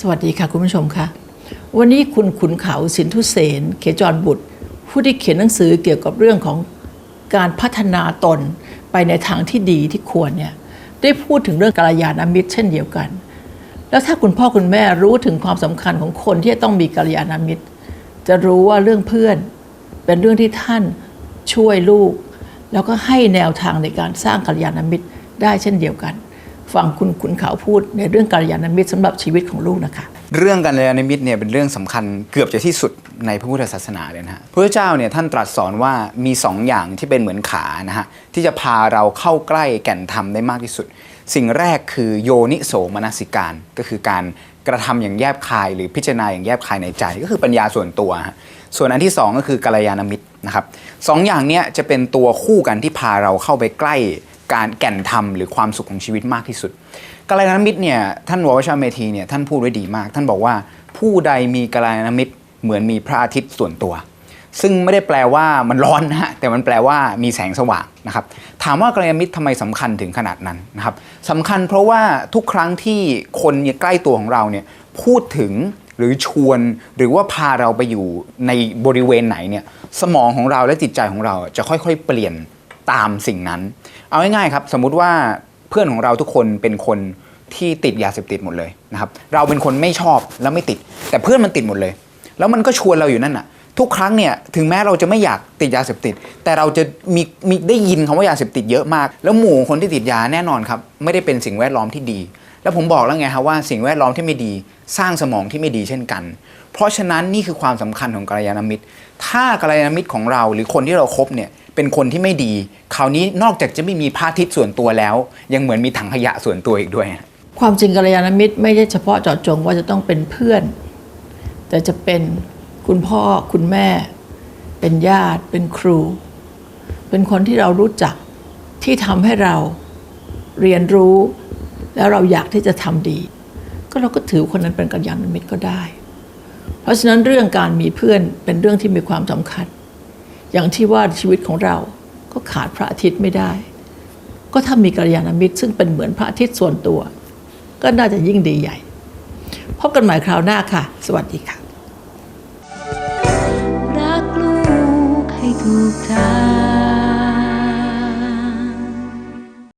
สวัสดีค่ะคุณผู้ชมค่ะวันนี้คุณขุนเขาสินทุเสนเขจรบุตร ผู้ที่เขียนหนังสือเกี่ยวกับเรื่องของการพัฒนาตนไปในทางที่ดีที่ควรเนี่ยได้พูดถึงเรื่องกัลยาณมิตร เช่นเดียวกัน แล้วถ้าคุณพ่อคุณแม่รู้ถึงความสำคัญของคนที่จะต้องมีกัลยาณมิตร จะรู้ว่าเรื่องเพื่อนเป็นเรื่องที่ท่านช่วยลูก แล้วก็ให้แนวทางในการสร้างกัลยาณมิตรได้เช่นเดียวกัน ฟังคุณขุนเขาวพูดในเรื่องกัลยาณมิตรสำหรับชีวิตของลูกนะคะ เรื่องกัลยาณมิตรเนี่ยเป็นเรื่องสำคัญเกือบจะที่สุดในพระพุทธศาสนาเลยนะฮะพระเจ้าเนี่ยท่านตรัสสอนว่ามีสองอย่างที่เป็นเหมือนขานะฮะที่จะพาเราเข้าใกล้แก่นธรรมได้มากที่สุด สิ่งแรกคือโยนิโสมนสิการ ก็คือการกระทำอย่างแยบคาย หรือพิจารณาอย่างแยบคายในใจ ก็คือปัญญาส่วนตัวฮะส่วนอันที่สองก็คือกัลยาณมิตรนะครับสองอย่างเนี้ยจะเป็นตัวคู่กันที่พาเราเข้าไปใกล้ การแก่นธรรมหรือความสุขของชีวิตมากที่สุดกัลยาณมิตรเนี่ยท่านววชาเมธีเนี่ยท่านพูดไว้ดีมาก ท่านบอกว่าผู้ใดมีกัลยาณมิตรเหมือนมีพระอาทิตย์ส่วนตัว ซึ่งไม่ได้แปลว่ามันร้อนนะฮะแต่มันแปลว่ามีแสงสว่างนะครับถามว่ากัลยาณมิตรทำไมสำคัญถึงขนาดนั้นนะครับสำคัญเพราะว่าทุกครั้งที่คนใกล้ตัวของเราเนี่ยพูดถึงหรือชวนหรือว่าพาเราไปอยู่ในบริเวณไหนเนี่ยสมองของเราและจิตใจของเราจะค่อยๆ เปลี่ยน ตามสิ่งนั้น เอาง่ายๆครับ สมมุติว่าเพื่อนของเราทุกคนเป็นคนที่ติดยาเสพติดหมดเลยนะครับ เราเป็นคนไม่ชอบแล้วไม่ติด แต่เพื่อนมันติดหมดเลย แล้วมันก็ชวนเราอยู่นั่นน่ะ ทุกครั้งเนี่ยถึงแม้เราจะไม่อยากติดยาเสพติด แต่เราจะมีมีได้ยินคำว่ายาเสพติดเยอะมาก แล้วหมู่ของคนที่ติดยาแน่นอนครับไม่ได้เป็นสิ่งแวดล้อมที่ดี แล้วผมบอกแล้วไงครับว่าสิ่งแวดล้อมที่ไม่ดี สร้างสมองที่ไม่ดีเช่นกัน เพราะฉะนั้นนี่คือความสำคัญของกัลยาณมิตร ถ้ากัลยาณมิตรของเราหรือคนที่เราครบเนี่ย เป็นคนที่ไม่ดี คราวนี้นอกจากจะไม่มีพระอาทิตย์ส่วนตัวแล้ว ยังเหมือนมีถังขยะส่วนตัวอีกด้วยความจริงกัลยาณมิตรไม่ใช่เฉพาะเจาะจงว่าจะต้องเป็นเพื่อน แต่จะเป็นคุณพ่อคุณแม่ เป็นญาติ เป็นครู เป็นคนที่เรารู้จักที่ทำให้เราเรียนรู้ แล้วเราอยากที่จะทำดี ก็เราก็ถือคนนั้นเป็นกัลยาณมิตรก็ได้ เพราะฉะนั้นเรื่องการมีเพื่อนเป็นเรื่องที่มีความสำคัญ อย่างที่ว่าชีวิตของเราก็ขาดพระอาทิตย์ไม่ได้ ก็ถ้ามีกัลยาณมิตร ซึ่งเป็นเหมือนพระอาทิตย์ส่วนตัว ก็น่าจะยิ่งดีใหญ่ พบกันใหม่คราวหน้าค่ะ สวัสดีค่ะรักลูกให้ถูกทาง